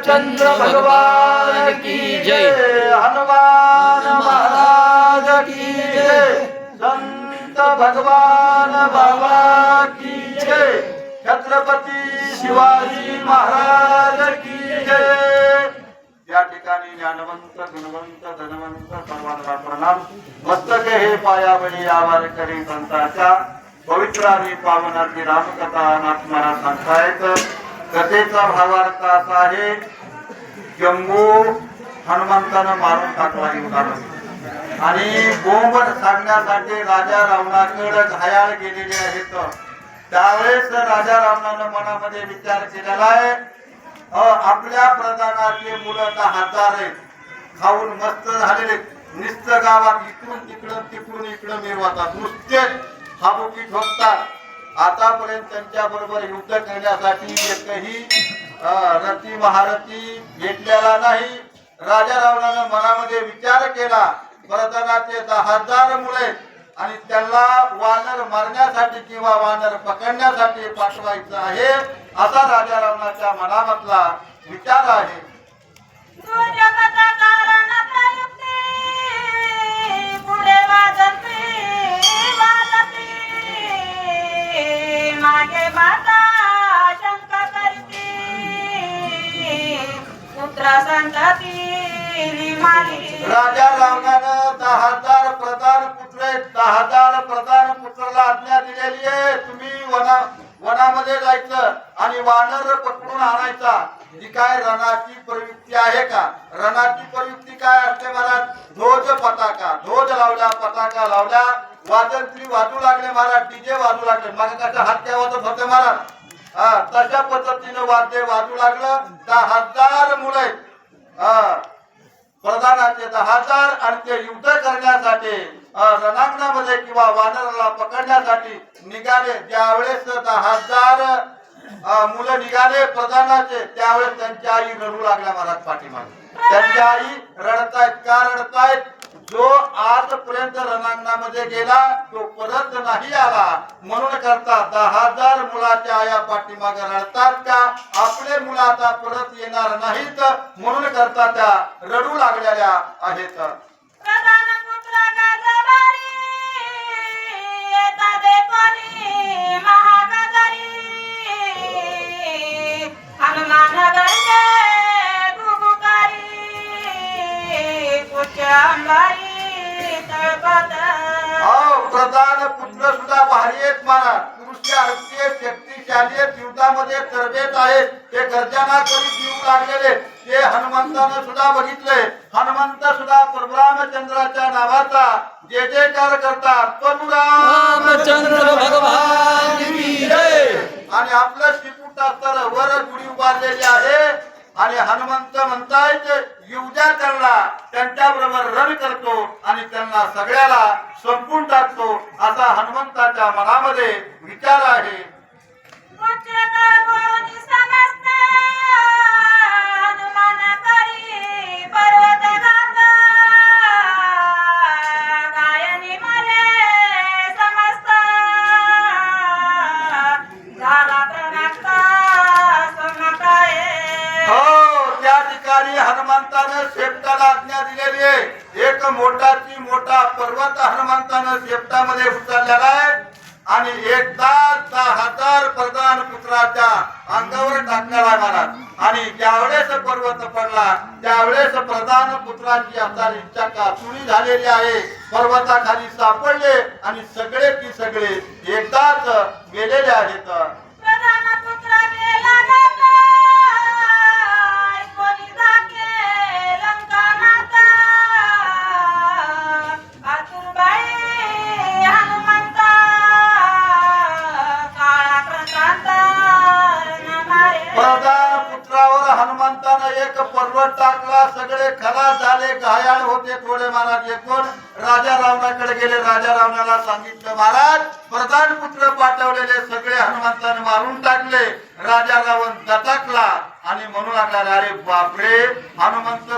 चंद्र भगवान की जय। हनुमान महाराज की जय। संत भगवान बाबा की जय। छत्रपती शिवाजी महाराज की जय। या ठिकाणी ज्ञानवंत गुणवंत धनवंत सर्वांना प्रणाम. मस्तक हे पायावरी आवार करी संतांच्या पवित्र आणि पावनाची रामकथा नाथ महाराज सांगतायत. कथेचा भावार्थ असा आहे जम्बू हनुमंतानं मारून टाकला युद्धामध्ये आणि बोंब सांगण्यासाठी राजा रावणाकडे घायाळ गेलेले आहेत. त्यावेळेस राजा रावणानं मनामध्ये विचार केलेला आहे आपल्या प्रधानाचे मुलं तर हजार आहेत. खाऊन मस्त झालेले निस्त गावात इकडून तिकडून तिकडून इकडं मिरवतात. नुसते हाबुकी ठोकतात. आतापर्यंत त्यांच्या बरोबर युद्ध करण्यासाठी एकही रती रथी महारथी घेतलेला नाही. राजा रावणानं मनामध्ये विचार केला प्रधानाचे दहा हजार मुळे आणि त्यांना वानर मारण्यासाठी किंवा वानर पकडण्यासाठी पाठवायचं आहे असा राजा रावणाच्या मनामधला विचार आहे. माता शंका करते. पुत्र संतती राजा रावणानं दहा हजार प्रधान पुत्र दहा हजार प्रधान पुत्राला आज्ञा दिलेली आहे. तुम्ही वना वनामध्ये जायचं आणि वानर पकडून आणायचा. ही काय रणाची प्रवृत्ती आहे का? रणाची प्रवृत्ती काय असते महाराज? ध्वज पताका ध्वज लावल्या पताका लावल्या तुम्ही वाजू लागले महाराज? डीजे वाजू लागले. माझ्या कशा हात त्या वाजत होते महाराज. हा तशा पद्धतीने वाद्य वाजू लागलं. त्या हजार मुलं प्रधानाचे दहा हजार आणि ते युद्ध करण्यासाठी रणांगणामध्ये किंवा वानराला पकडण्यासाठी निघाले. ज्यावेळेस दहा हजार मुलं निघाले प्रधानाचे त्यावेळेस त्यांची आई रडू लागल्या महाराज पाठीमागे. त्यांची आई रडतायत. का रडतायत? जो आजपर्यंत रणांगणामध्ये गेला तो परत नाही आला. म्हणून करता दहा हजार मुलाच्या आया पाठीमागे रडतात का आपले मुलं आता परत येणार नाहीत. म्हणून करता त्या रडू लागलेल्या आहेत. प्रधान आहेत महाराज. पुरुष शक्तिशाली युद्धामध्ये तरबेत आहेत. ते गर्जना करून जीव लागलेले ते हनुमंतानं सुद्धा बघितले हनुमंत सुद्धा परशुरामचंद्राच्या नावाचा जे जयकार करतात. परशुराम रामचंद्र भगवान आणि आपलं शिपूट असताना वर गुढी उभारलेली आहे. आणि हनुमंत म्हणतायत युद्धा त्यांना त्यांच्या बरोबर रण करतो आणि त्यांना सगळ्याला संपून टाकतो असा हनुमंताच्या मनामध्ये विचार आहे. हनुमंतानं शेपटाला आज्ञा दिलेली आहे. एक मोठाची मोठा पर्वत हनुमंतानं शेपटामध्ये उचललेला आहे आणि एकदा दहा हजार प्रधान पुत्राच्या अंगावर टाकण्याला महाराज. आणि ज्यावेळेस पर्वत पडला त्यावेळेस प्रधान पुत्राची आता इच्छा का चुरी झालेली आहे? पर्वताखाली सापडले आणि सगळे की सगळे एकदाच गेलेले आहेत. हनुमंतानं एक पर्वत टाकला सगळे खलास झाले घायाळ होते थोडे महाराज एकूण. राजा रावणाकडे गेले राजा रावणाला सांगितलं महाराज प्रधान पुत्र पाठवलेले सगळे हनुमंताने मारून टाकले. राजा रावण दटकला आणि म्हणू लागला अरे बापरे हनुमंत